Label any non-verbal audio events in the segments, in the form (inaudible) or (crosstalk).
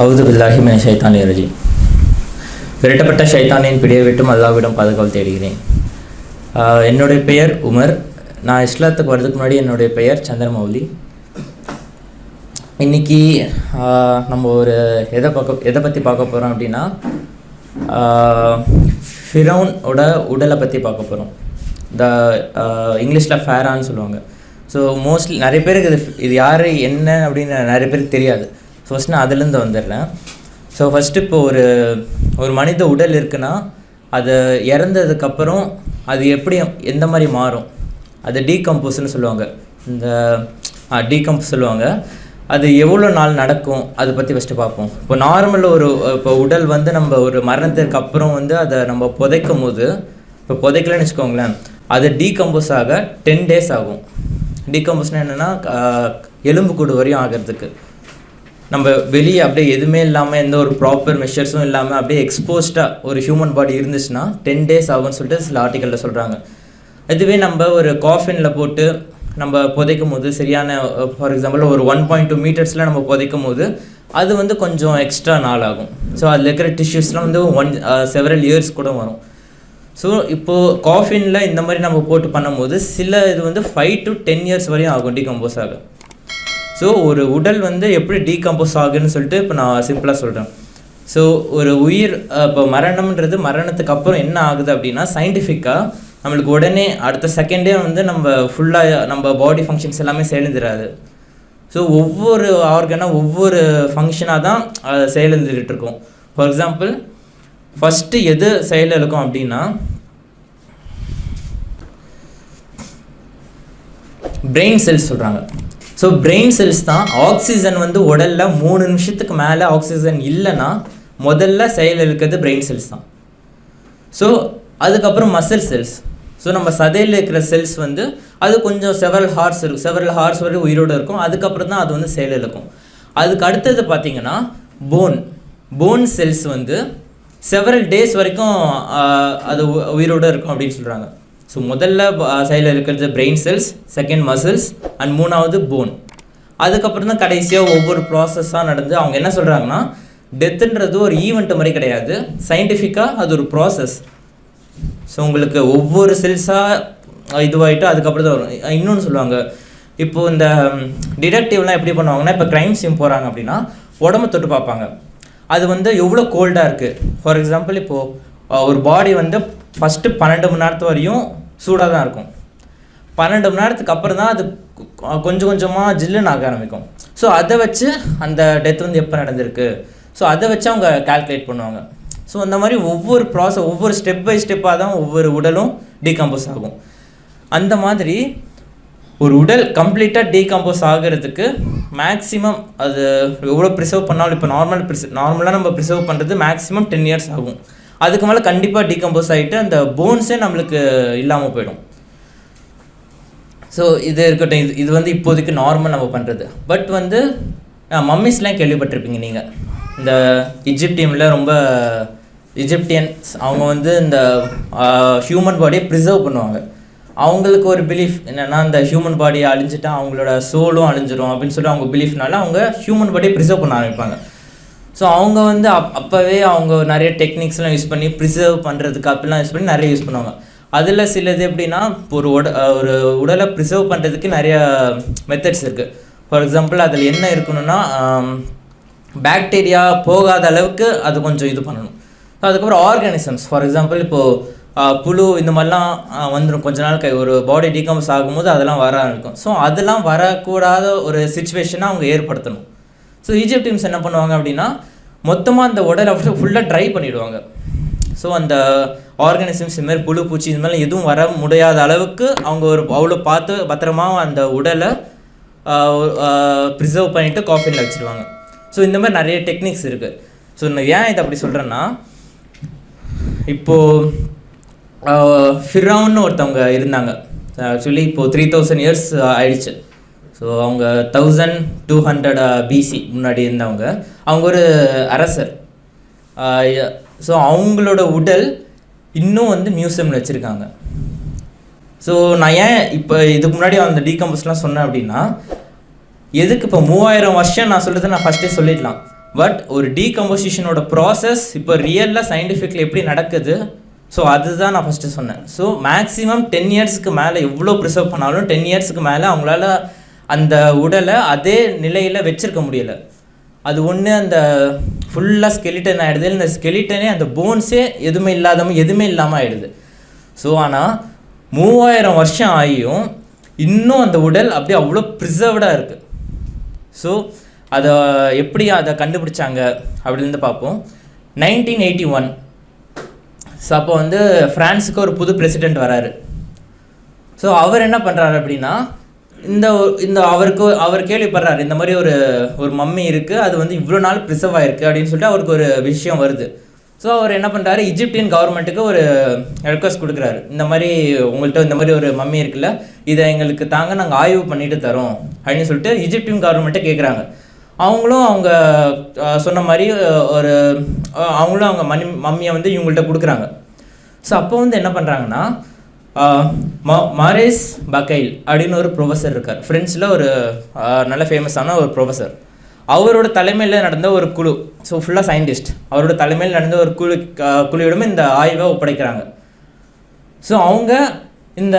அவுது பில்லாஹி மின ஷைத்தான் ரஜி விரட்டப்பட்ட ஷைத்தானின் பிடியை விட்டும் அல்லாவிடம் பாதுகாவல் தேடுகிறேன். என்னுடைய பெயர் உமர். நான் இஸ்லாத்துக்கு வர்றதுக்கு முன்னாடி என்னுடைய பெயர் சந்திரமௌலி. இன்னைக்கு நம்ம ஒரு எதை பார்க்க எதை பற்றி பார்க்க போகிறோம் அப்படின்னா ஃபிரௌனோட உடலை பற்றி பார்க்க போகிறோம் த இங்கிலீஷில் ஃபேரான்னு சொல்லுவாங்க. ஸோ மோஸ்ட்லி நிறைய பேருக்கு இது இது யார் என்ன அப்படின்னு நிறைய பேருக்கு தெரியாது. ஃபர்ஸ்ட் நான் அதுலேருந்து வந்துடுறேன். ஸோ ஃபஸ்ட்டு இப்போ ஒரு ஒரு மனித உடல் இருக்குன்னா அது இறந்ததுக்கப்புறம் அது எப்படி எந்த மாதிரி மாறும்? அது டீகம்போஸ்னு சொல்லுவாங்க. இந்த டீகம்போஸ் சொல்லுவாங்க. அது எவ்வளோ நாள் நடக்கும்? அதை பற்றி ஃபஸ்ட்டு பார்ப்போம். இப்போ நார்மல் ஒரு இப்போ உடல் வந்து நம்ம ஒரு மரணத்திற்கு அப்புறம் வந்து அதை நம்ம புதைக்கும் போது இப்போ புதைக்கலன்னு வச்சுக்கோங்களேன் அது டீகம்போஸ் ஆக டென் டேஸ் ஆகும். டீகம்போஸ்னால் என்னென்னா எலும்பு கூடு வரையும் ஆகிறதுக்கு. நம்ம வெளியே அப்படியே எதுவுமே இல்லாமல் எந்த ஒரு ப்ராப்பர் மெஷர்ஸும் இல்லாமல் அப்படியே எக்ஸ்போஸ்டாக ஒரு ஹியூமன் பாடி இருந்துச்சுன்னா டென் டேஸ் ஆகும்னு சொல்லிட்டு சில ஆர்டிக்கலில் சொல்கிறாங்க இதுவே நம்ம ஒரு காஃபினில் போட்டு நம்ம புதைக்கும் போது சரியான ஃபார் எக்ஸாம்பிள் ஒரு ஒன் பாயிண்ட் டூ மீட்டர்ஸில் நம்ம புதைக்கும் போது அது வந்து கொஞ்சம் எக்ஸ்ட்ரா நாள் ஆகும். ஸோ அதில் இருக்கிற டிஷ்யூஸ்லாம் வந்து ஒன் செவரல் இயர்ஸ் கூட வரும். ஸோ இப்போது காஃபினில் இந்த மாதிரி நம்ம போட்டு பண்ணும்போது சில இது வந்து ஃபைவ் டு டென் இயர்ஸ் வரையும் ஆகும் டிகம்போஸ் ஆகும் ஸோ ஒரு உடல் வந்து எப்படி டீகம்போஸ் ஆகுன்னு சொல்லிட்டு இப்போ நான் சிம்பிளாக சொல்கிறேன் ஸோ ஒரு உயிர் இப்போ மரணம்ன்றது மரணத்துக்கு அப்புறம் என்ன ஆகுது அப்படின்னா சயின்டிஃபிக்காக நம்மளுக்கு உடனே அடுத்த செகண்டே வந்து நம்ம ஃபுல்லாக நம்ம பாடி ஃபங்க்ஷன்ஸ் எல்லாமே சேர்ந்துடாது ஸோ ஒவ்வொரு ஆர்கனாக ஒவ்வொரு ஃபங்க்ஷனாக தான் அது இருக்கும். ஃபார் எக்ஸாம்பிள் ஃபஸ்ட்டு எது செயலிழக்கும் அப்படின்னா பிரெயின் செல்ஸ் சொல்கிறாங்க ஸோ பிரெயின் செல்ஸ் தான் ஆக்சிஜன் வந்து உடலில் மூணு நிமிஷத்துக்கு மேலே ஆக்சிஜன் இல்லைன்னா முதல்ல செயல் இருக்கிறது பிரெயின் செல்ஸ் தான். ஸோ அதுக்கப்புறம் மசில் செல்ஸ் ஸோ நம்ம சதையில் இருக்கிற செல்ஸ் வந்து அது கொஞ்சம் செவரல் ஹார்ஸ் இருக்கும் செவரல் ஹார்ஸ் வரை உயிரோடு இருக்கும். அதுக்கப்புறம் தான் அது வந்து செயல் இருக்கும். அதுக்கு அடுத்தது பார்த்தீங்கன்னா போன் போன் செல்ஸ் வந்து செவரல் டேஸ் வரைக்கும் அது உ- உயிரோடு இருக்கும் அப்படின்னு சொல்கிறாங்க ஸோ முதல்ல சைடில் இருக்கிறது brain cells second muscles and மூணாவது போன் அதுக்கப்புறம் தான் கடைசியாக ஒவ்வொரு ப்ராசஸாக நடந்து அவங்க என்ன சொல்கிறாங்கன்னா டெத்துன்றது ஒரு ஈவெண்ட் மாதிரி கிடையாது. சயின்டிஃபிக்காக அது ஒரு ப்ராசஸ் ஸோ உங்களுக்கு ஒவ்வொரு செல்ஸாக இதுவாகிட்டு அதுக்கப்புறம் தான் வரும். இன்னொன்று சொல்லுவாங்க. இப்போது இந்த டிடெக்டிவ்லாம் எப்படி பண்ணுவாங்கன்னா இப்போ க்ரைம் சீன் போகிறாங்க அப்படின்னா உடம்ப தொட்டு பார்ப்பாங்க. அது வந்து எவ்வளோ கோல்டாக இருக்குது ஃபார் எக்ஸாம்பிள் இப்போது ஒரு பாடி வந்து ஃபஸ்ட்டு பன்னெண்டு மணி நேரத்து வரையும் சூடாக தான் இருக்கும். பன்னெண்டு மணி நேரத்துக்கு அப்புறம் தான் அது கொஞ்சம் கொஞ்சமாக ஜில்லுன்னு ஆக ஆரம்பிக்கும். ஸோ அதை வச்சு அந்த டெத் வந்து எப்போ நடந்திருக்கு? ஸோ அதை வச்சு அவங்க கால்குலேட் பண்ணுவாங்க. ஸோ அந்த மாதிரி ஒவ்வொரு ப்ராசஸ் ஒவ்வொரு ஸ்டெப் பை ஸ்டெப்பாக தான் ஒவ்வொரு உடலும் டீகம்போஸ் ஆகும். அந்த மாதிரி ஒரு உடல் கம்ப்ளீட்டாக டீகம்போஸ் ஆகிறதுக்கு மேக்ஸிமம் அது எவ்வளோ ப்ரிசர்வ் பண்ணாலும் இப்போ நார்மல் ப்ரிஸ் நார்மலாக நம்ம ப்ரிசர்வ் பண்ணுறது மேக்ஸிமம் டென் இயர்ஸ் ஆகும். அதுக்கு மேலே கண்டிப்பாக டீகம்போஸ் ஆகிட்டு அந்த போன்ஸே நம்மளுக்கு இல்லாமல் போயிடும். ஸோ இது இருக்கட்டும் இது இது வந்து இப்போதைக்கு நார்மல் நம்ம பண்ணுறது பட் வந்து மம்மிஸ்லாம் கேள்விப்பட்டிருப்பீங்க நீங்கள் இந்த இஜிப்டியமில் ரொம்ப இஜிப்டியன்ஸ் அவங்க வந்து இந்த ஹியூமன் பாடியை ப்ரிசர்வ் பண்ணுவாங்க. அவங்களுக்கு ஒரு பிலீஃப் என்னென்னா இந்த ஹியூமன் பாடியை அழிஞ்சிட்டா அவங்களோட சோலும் அழிஞ்சிரும் அப்படின்னு சொல்லி அவங்க பிலீஃப்னால அவங்க ஹியூமன் பாடியை ப்ரிசர்வ் பண்ண ஆரம்பிப்பாங்க. ஸோ அவங்க வந்து அப் அப்போவே அவங்க நிறைய டெக்னிக்ஸ்லாம் யூஸ் பண்ணி ப்ரிசர்வ் பண்ணுறதுக்கு அப்படிலாம் யூஸ் பண்ணி நிறைய யூஸ் பண்ணுவாங்க. அதில் சிலது எப்படின்னா இப்போ ஒரு உட ஒரு உடலை ப்ரிசர்வ் பண்ணுறதுக்கு நிறைய மெத்தட்ஸ் இருக்குது ஃபார் எக்ஸாம்பிள் அதில் என்ன இருக்கணும்னா பேக்டீரியா போகாத அளவுக்கு அது கொஞ்சம் இது பண்ணணும். ஸோ அதுக்கப்புறம் ஆர்கானிசம்ஸ் ஃபார் எக்ஸாம்பிள் இப்போது புழு இந்த மாதிரிலாம் வந்துடும் கொஞ்ச நாள் கை ஒரு பாடி டீகம்ஸ் ஆகும்போது அதெல்லாம் வர இருக்கும் ஸோ அதெல்லாம் வரக்கூடாத ஒரு சுச்சுவேஷனை அவங்க ஏற்படுத்தணும். ஸோ ஈஜிப்டியன்ஸ் டீம்ஸ் என்ன பண்ணுவாங்க அப்படின்னா மொத்தமாக அந்த உடலை ஃபுல்லாக ட்ரை பண்ணிவிடுவாங்க ஸோ அந்த ஆர்கானிசம்ஸ் இது மாதிரி புழு பூச்சி இது மாதிரி எதுவும் வர முடியாத அளவுக்கு அவங்க ஒரு அவ்வளோ பார்த்து பத்திரமா அந்த உடலை ப்ரிசர்வ் பண்ணிவிட்டு காஃபினில் வச்சுருவாங்க. ஸோ இந்த மாதிரி நிறைய டெக்னிக்ஸ் இருக்குது ஸோ நான் ஏன் இதை அப்படி சொல்கிறேன்னா இப்போது ஃபிரௌன்னு ஒருத்தவங்க இருந்தாங்க. ஆக்சுவலி இப்போது த்ரீ தௌசண்ட் இயர்ஸ் ஆயிடுச்சு. ஸோ அவங்க தௌசண்ட் டூ ஹண்ட்ரட் பிசி முன்னாடி இருந்தவங்க அவங்க ஒரு அரசர். ஸோ அவங்களோட உடல் இன்னும் வந்து மியூசியமில் வச்சுருக்காங்க. ஸோ நான் ஏன் இப்போ இதுக்கு முன்னாடி அந்த டீகம்போஸ்லாம் சொன்னேன் அப்படின்னா எதுக்கு இப்போ மூவாயிரம் வருஷம் நான் சொல்கிறது நான் ஃபஸ்ட்டே சொல்லிடலாம். பட் ஒரு டீகம்போசிஷனோட ப்ராசஸ் இப்போ ரியலாக சயின்டிஃபிக்கில் எப்படி நடக்குது ஸோ அதுதான் நான் ஃபஸ்ட்டு சொன்னேன். ஸோ மேக்ஸிமம் டென் இயர்ஸ்க்கு மேலே எவ்வளோ ப்ரிசர்வ் பண்ணாலும் டென் இயர்ஸ்க்கு மேலே அவங்களால அந்த உடலை அதே நிலையில் வச்சிருக்க முடியல. அது ஒன்று அந்த ஃபுல்லாக ஸ்கெலிட்டன் ஆகிடுது இந்த ஸ்கெலிட்டனே அந்த போன்ஸே எதுவுமே இல்லாதவங்க எதுவுமே இல்லாமல் ஆகிடுது ஸோ ஆனால் மூவாயிரம் வருஷம் ஆகியும் இன்னும் அந்த உடல் அப்படியே அவ்வளோ ப்ரிசர்வ்டாக இருக்குது ஸோ அதை எப்படி அதை கண்டுபிடிச்சாங்க அப்படின்னு பார்ப்போம். நைன்டீன் எயிட்டி ஒன் ஸோ அப்போ வந்து ஃப்ரான்ஸுக்கு ஒரு புது பிரசிடெண்ட் வராரு. ஸோ அவர் என்ன பண்ணுறாரு அப்படின்னா இந்த இந்த அவருக்கு அவர் கேள்விப்படுறாரு இந்த மாதிரி ஒரு ஒரு மம்மி இருக்குது அது வந்து இவ்வளோ நாள் ப்ரிசர்வ் ஆயிருக்கு அப்படின்னு சொல்லிட்டு அவருக்கு ஒரு விஷயம் வருது. ஸோ அவர் என்ன பண்ணுறாரு இஜிப்டியன் கவர்மெண்ட்டுக்கு ஒரு ரெக்வஸ்ட் கொடுக்குறாரு. இந்த மாதிரி உங்கள்கிட்ட இந்த மாதிரி ஒரு மம்மி இருக்குல்ல இதை எங்களுக்கு தாங்க நாங்கள் ஆய்வு பண்ணிட்டு தரோம் அப்படின்னு சொல்லிட்டு இஜிப்டியன் கவர்மெண்ட்டை கேட்குறாங்க அவங்களும் அவங்க சொன்ன மாதிரி ஒரு அவங்களும் அவங்க மணி மம்மியை வந்து இவங்கள்ட்ட கொடுக்குறாங்க. ஸோ அப்போ வந்து என்ன பண்ணுறாங்கன்னா மாரேஸ் பக்கைல் அப்படின்னு ஒரு ப்ரொஃபஸர் இருக்கார். ஃப்ரெண்ட்ஸில் ஒரு நல்ல ஃபேமஸான ஒரு ப்ரொஃபஸர் அவரோட தலைமையில் நடந்த ஒரு குழு. ஸோ ஃபுல்லாக சயின்டிஸ்ட் அவரோட தலைமையில் நடந்த ஒரு குழு குழுவிடமும் இந்த ஆய்வை ஒப்படைக்கிறாங்க. ஸோ அவங்க இந்த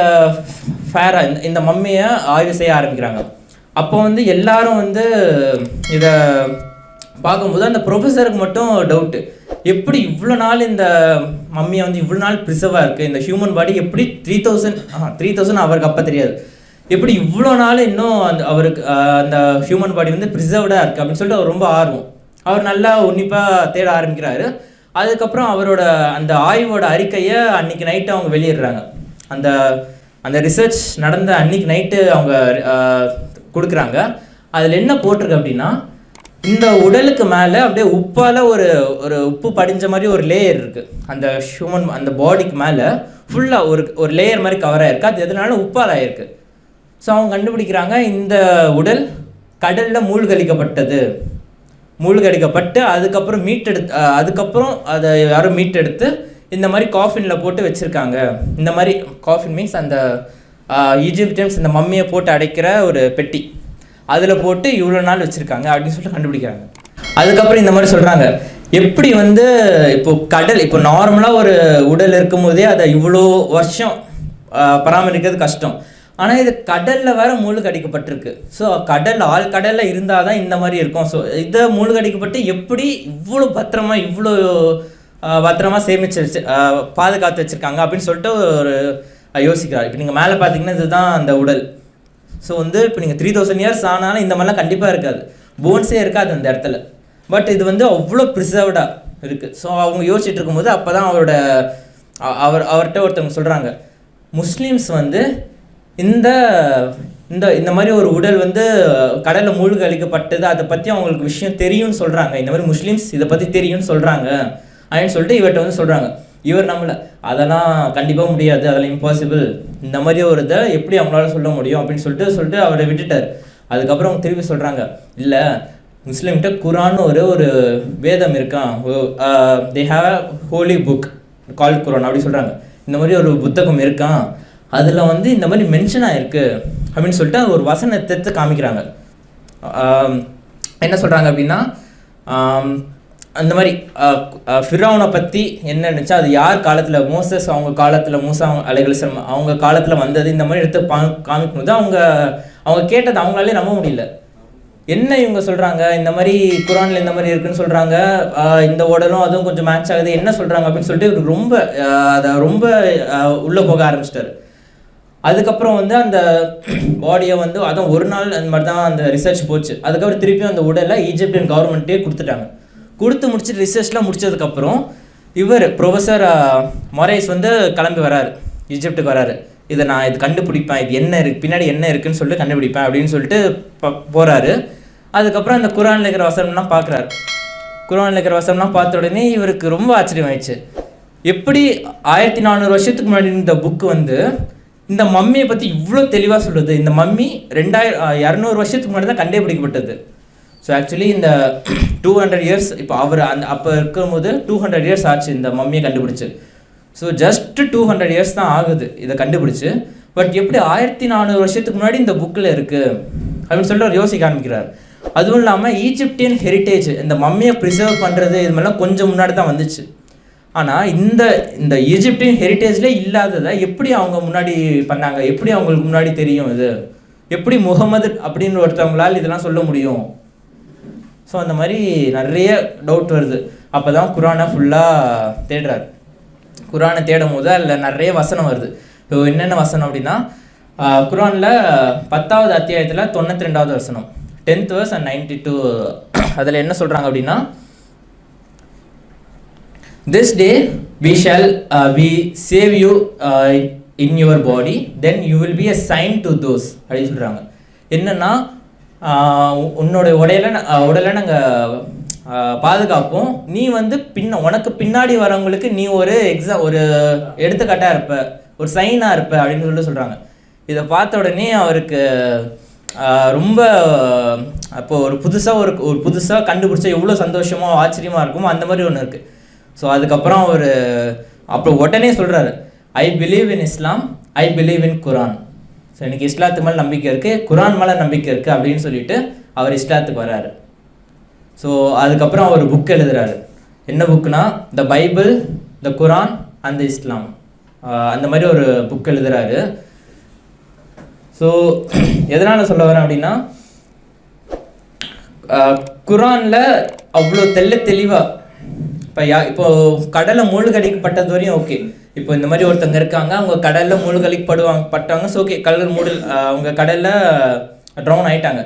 ஃபேரை இந்த மம்மியை ஆய்வு செய்ய ஆரம்பிக்கிறாங்க. அப்போ வந்து எல்லாரும் வந்து இதை பார்க்கும்போது அந்த ப்ரொஃபஸருக்கு மட்டும் டவுட்டு எப்படி இவ்வளோ நாள் இந்த மம்மியை வந்து இவ்வளோ நாள் ப்ரிசர்வாக இருக்குது இந்த ஹியூமன் பாடி எப்படி த்ரீ தௌசண்ட் த்ரீ தௌசண்ட் அவருக்கு அப்போ தெரியாது. எப்படி இவ்வளோ நாள் இன்னும் அந்த அவருக்கு அந்த ஹியூமன் பாடி வந்து ப்ரிசர்வ்டாக இருக்குது அப்படின்னு சொல்லிட்டு அவர் ரொம்ப ஆர்வம். அவர் நல்லா உன்னிப்பாக தேட ஆரம்பிக்கிறாரு. அதுக்கப்புறம் அவரோட அந்த ஆய்வோட அறிக்கையை அன்னைக்கு நைட்டு அவங்க வெளியிடுறாங்க. அந்த அந்த ரிசர்ச் நடந்த அன்னைக்கு நைட்டு அவங்க கொடுக்குறாங்க. அதில் என்ன போட்டிருக்கு அப்படின்னா இந்த உடலுக்கு மேலே அப்படியே உப்பால் ஒரு ஒரு உப்பு படிஞ்ச மாதிரி ஒரு லேயர் இருக்குது அந்த ஹியூமன் அந்த பாடிக்கு மேலே ஃபுல்லாக ஒரு ஒரு லேயர் மாதிரி கவர் ஆகிருக்கு அது எதனால உப்பால் ஆகிருக்கு ஸோ அவங்க கண்டுபிடிக்கிறாங்க இந்த உடல் கடலில் மூழ்கடிக்கப்பட்டது. மூழ்கடிக்கப்பட்டு அதுக்கப்புறம் மீட்டெடுத்து அதுக்கப்புறம் அதை யாரும் மீட்டெடுத்து இந்த மாதிரி காஃபினில் போட்டு வச்சுருக்காங்க. இந்த மாதிரி காஃபின் மீன்ஸ் அந்த ஈஜிப்டியன்ஸ் இந்த மம்மியை போட்டு அடைக்கிற ஒரு பெட்டி. அதில் போட்டு இவ்வளோ நாள் வச்சுருக்காங்க அப்படின்னு சொல்லிட்டு கண்டுபிடிக்கிறாங்க. அதுக்கப்புறம் இந்த மாதிரி சொல்கிறாங்க எப்படி வந்து இப்போ கடல் இப்போ நார்மலாக ஒரு உடல் இருக்கும்போதே அதை இவ்வளோ வருஷம் பராமரிக்கிறது கஷ்டம். ஆனால் இது கடலில் வேறு மூழ்கடிக்கப்பட்டிருக்கு. ஸோ கடல் ஆள் கடலில் இருந்தால் தான் இந்த மாதிரி இருக்கும். ஸோ இதை மூழ்கடிக்கப்பட்டு எப்படி இவ்வளோ பத்திரமா இவ்வளோ பத்திரமா சேமிச்சு வச்சு பாதுகாத்து வச்சுருக்காங்க அப்படின்னு சொல்லிட்டு ஒரு யோசிக்கிறார். இப்போ நீங்கள் மேலே பார்த்தீங்கன்னா இதுதான் அந்த உடல். ஸோ வந்து இப்போ நீங்கள் த்ரீ தௌசண்ட் இயர்ஸ் ஆனாலும் இந்த மாதிரிலாம் கண்டிப்பாக இருக்காது. போன்ஸே இருக்காது அந்த இடத்துல. பட் இது வந்து அவ்வளோ ப்ரிசர்வ்டாக இருக்குது ஸோ அவங்க யோசிச்சுட்டு இருக்கும்போது அப்போ தான் அவரோட அவர் அவர்கிட்ட ஒருத்தவங்க சொல்கிறாங்க முஸ்லீம்ஸ் வந்து இந்த இந்த இந்த மாதிரி ஒரு உடல் வந்து கடலில் மூழ்க அழிக்கப்பட்டது அதை பற்றி அவங்களுக்கு விஷயம் தெரியும்னு சொல்கிறாங்க இந்த மாதிரி முஸ்லீம்ஸ் இதை பற்றி தெரியும்னு சொல்கிறாங்க அப்படின்னு சொல்லிட்டு இவர்கிட்ட வந்து சொல்கிறாங்க இவர் நம்மளை அதெல்லாம் கண்டிப்பாக முடியாது அதெல்லாம் இம்பாசிபிள் இந்த மாதிரி ஒரு இதை எப்படி அவங்களால சொல்ல முடியும் அப்படின்னு சொல்லிட்டு சொல்லிட்டு அவரை விட்டுட்டார். அதுக்கப்புறம் அவங்க திருப்பி சொல்கிறாங்க இல்லை முஸ்லீம்கிட்ட குரான்னு ஒரு ஒரு வேதம் இருக்கான் they have holy book call Quran அப்படி சொல்கிறாங்க இந்த மாதிரி ஒரு புத்தகம் இருக்கான் அதில் வந்து இந்த மாதிரி மென்ஷன் ஆயிருக்கு அப்படின்னு சொல்லிட்டு ஒரு வசனத்தை காமிக்கிறாங்க. என்ன சொல்கிறாங்க அப்படின்னா அந்த மாதிரி ஃபிரௌனை பற்றி என்ன இருந்துச்சு அது யார் காலத்தில்? மோசஸ் அவங்க காலத்தில் மூசா அலைகலிசம் அவங்க காலத்தில் வந்தது இந்த மாதிரி எடுத்து பா காமிக்கும்போது அவங்க அவங்க கேட்டது அவங்களாலே நம்ப முடியல. என்ன இவங்க சொல்கிறாங்க இந்த மாதிரி குரானில் இந்த மாதிரி இருக்குன்னு சொல்கிறாங்க இந்த உடலும் அதுவும் கொஞ்சம் மேட்ச் ஆகுது. என்ன சொல்கிறாங்க அப்படின்னு சொல்லிட்டு ரொம்ப அதை ரொம்ப உள்ளே போக ஆரம்பிச்சிட்டாரு. அதுக்கப்புறம் வந்து அந்த பாடியை வந்து அதான் ஒரு நாள் அந்த மாதிரி தான் அந்த ரிசர்ச் போச்சு. அதுக்கப்புறம் திருப்பியும் அந்த உடலை ஈஜிப்டியன் கவர்மெண்ட்டே கொடுத்துட்டாங்க. கொடுத்து முடிச்சுட்டு ரிசர்ச்லாம் முடிச்சதுக்கப்புறம் இவர் ப்ரொஃபஸர் மொரேஸ் வந்து கிளம்பி வராரு. ஈஜிப்டுக்கு வராரு. இதை நான் இது கண்டுபிடிப்பேன். இது என்ன இருக்கு? பின்னாடி என்ன இருக்குன்னு சொல்லிட்டு கண்டுபிடிப்பேன் அப்படின்னு சொல்லிட்டு ப- அதுக்கப்புறம் அந்த குரானில் இருக்கிற வசனம்லாம் பார்க்குறாரு. குரானில் இருக்கிற வசனம்லாம் பார்த்த உடனே இவருக்கு ரொம்ப ஆச்சரியம் ஆயிடுச்சு எப்படி ஆயிரத்தி நானூறு வருஷத்துக்கு முன்னாடி இந்த புக்கு வந்து இந்த மம்மியை பற்றி இவ்வளோ தெளிவாக சொல்லுது இந்த மம்மி ரெண்டாயிரம் இரநூறு வருஷத்துக்கு முன்னாடி தான் கண்டுபிடிக்கப்பட்டது. ஸோ ஆக்சுவலி இந்த டூ ஹண்ட்ரட் இயர்ஸ் இப்போ அவர் அந்த அப்போ இருக்கும்போது டூ ஹண்ட்ரட் இயர்ஸ் ஆச்சு இந்த மம்மியை கண்டுபிடிச்சு. So just two hundred years தான் ஆகுது இதை கண்டுபிடிச்சு. பட் எப்படி ஆயிரத்தி நானூறு வருஷத்துக்கு முன்னாடி இந்த புக்கில் இருக்குது அப்படின்னு சொல்லிட்டு அவர் யோசிக்க ஆரம்பிக்கிறார். அதுவும் இல்லாமல் ஈஜிப்டியன் ஹெரிட்டேஜ் இந்த மம்மியை ப்ரிசர்வ் பண்ணுறது இது மாதிரிலாம் கொஞ்சம் முன்னாடி தான் வந்துச்சு. ஆனால் இந்த இந்த ஈஜிப்டியன் ஹெரிட்டேஜ்லேயே இல்லாததை எப்படி அவங்க முன்னாடி பண்ணாங்க? எப்படி அவங்களுக்கு முன்னாடி தெரியும் இது? எப்படி முகமது அப்படின்னு ஒருத்தவங்களால் இதெல்லாம் சொல்ல முடியும்? ஸோ அந்த மாதிரி நிறைய டவுட் வருது. அப்போ தான் குரானை ஃபுல்லாக தேடுறாரு. குரானை தேடும் போது அதில் நிறைய வசனம் வருது. இப்போ என்னென்ன வசனம் அப்படின்னா குரானில் பத்தாவது அத்தியாயத்தில் தொண்ணூற்றி ரெண்டாவது வசனம். Tenth verse and ninety two அதில் என்ன சொல்கிறாங்க அப்படின்னா this day we shall we save you in your body then you will be a sign to those அப்படின்னு சொல்கிறாங்க என்னென்னா உன்னோட உடையில உடலை நாங்கள் பாதுகாப்போம். நீ வந்து பின்ன உனக்கு பின்னாடி வரவங்களுக்கு நீ ஒரு எக்ஸா ஒரு எடுத்துக்காட்டாக இருப்ப ஒரு சைனாக இருப்ப அப்படின்னு சொல்லி சொல்கிறாங்க இதை பார்த்த உடனே அவருக்கு ரொம்ப அப்போ ஒரு புதுசாக ஒரு ஒரு புதுசாக கண்டுபிடிச்சா எவ்வளோ சந்தோஷமோ ஆச்சரியமாக இருக்குமோ அந்த மாதிரி ஒன்று இருக்குது ஸோ அதுக்கப்புறம் அவர் அப்புறம் உடனே சொல்கிறாரு I believe in Islam I believe in Quran so எனக்கு இஸ்லாத்து மேலே நம்பிக்கை இருக்குது குரான் மேலே நம்பிக்கை இருக்குது அப்படின்னு சொல்லிட்டு அவர் இஸ்லாத்துக்கு வராரு. ஸோ அதுக்கப்புறம் அவர் புக் எழுதுறாரு. என்ன புக்குனா த பைபிள் த குரான் அந்த இஸ்லாம் அந்த மாதிரி ஒரு புக் எழுதுறாரு. ஸோ (clears throat) எதனால் சொல்ல வரேன் அப்படின்னா குரானில் அவ்வளோ தெல்ல தெளிவாக இப்போ யா இப்போ கடலை மூழ்கடிக்கப்பட்டது வரையும் ஓகே இப்போ இந்த மாதிரி ஒருத்தங்க இருக்காங்க அவங்க கடலில் மூழ்கடிக்கப்படுவாங்க பட்டாங்க ஸோ ஓகே கடல் மூடல் அவங்க கடலில் ட்ரவுன் ஆயிட்டாங்க.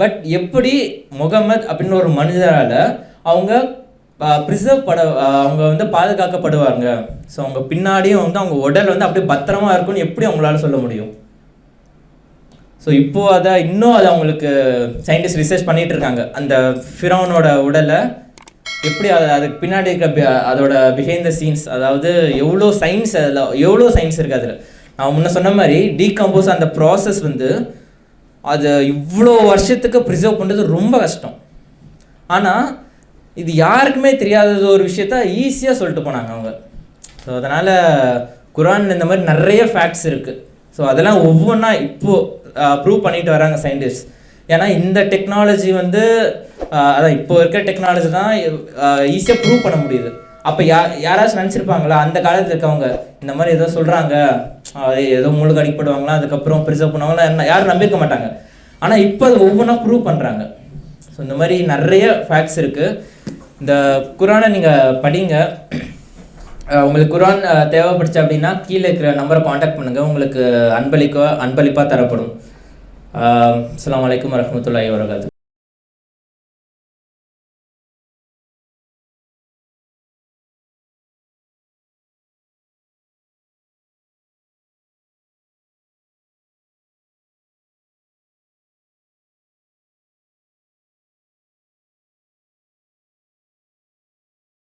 பட் எப்படி முகமது அப்படின்னு ஒரு மனிதரால் அவங்க ப்ரிசர்வ் பட அவங்க வந்து பாதுகாக்கப்படுவாங்க? ஸோ அவங்க பின்னாடியும் வந்து அவங்க உடல் வந்து அப்படியே பத்திரமா இருக்கும்னு எப்படி அவங்களால சொல்ல முடியும்? ஸோ இப்போது அதை இன்னும் அதை அவங்களுக்கு சயின்டிஸ்ட் ரிசர்ச் பண்ணிகிட்டு இருக்காங்க. அந்த ஃபிரௌனோட உடலை எப்படி அது அதுக்கு பின்னாடி இருக்க அதோட பிஹைண்ட் த சீன்ஸ் அதாவது எவ்வளோ சயின்ஸ் அதில் எவ்வளோ சயின்ஸ் இருக்குது அதில். நான் முன்ன சொன்ன மாதிரி டீகம்போஸ் அந்த ப்ராசஸ் வந்து அது இவ்வளோ வருஷத்துக்கு ப்ரிசர்வ் பண்ணுறது ரொம்ப கஷ்டம். ஆனால் இது யாருக்குமே தெரியாதது ஒரு விஷயத்த ஈஸியாக சொல்லிட்டு போனாங்க அவங்க. ஸோ அதனால் குரான் இந்த மாதிரி நிறைய ஃபேக்ட்ஸ் இருக்குது ஸோ அதெல்லாம் ஒவ்வொன்றா இப்போது ப்ரூவ் பண்ணிட்டு வராங்க சயின்டிஸ்ட் ஏன்னா இந்த டெக்னாலஜி வந்து அதான் இப்போ இருக்க டெக்னாலஜி தான் ஈஸியாக ப்ரூவ் பண்ண முடியுது. அப்போ யா யாராச்சும் நினச்சிருப்பாங்களா அந்த காலத்தில் இருக்கவங்க இந்த மாதிரி ஏதோ சொல்கிறாங்க ஏதோ முழுக்க அடிக்கப்படுவாங்களா அதுக்கப்புறம் ப்ரிசர்வ் பண்ணுவாங்களா என்ன யாரும் நம்பியிருக்க மாட்டாங்க. ஆனால் இப்போ அது ஒவ்வொன்றா ப்ரூவ் பண்ணுறாங்க ஸோ இந்த மாதிரி நிறைய ஃபேக்ட்ஸ் இருக்குது இந்த குரானை நீங்கள் படிங்க. உங்களுக்கு குரான் தேவைப்படுச்சு அப்படின்னா கீழே இருக்கிற நம்பரை காண்டாக்ட் பண்ணுங்கள் உங்களுக்கு அன்பளிக்க அன்பளிப்பாக தரப்படும். அஸ்லாம் வலைக்கம் வரஹ்மத்துல்லாஹி வரகாத்து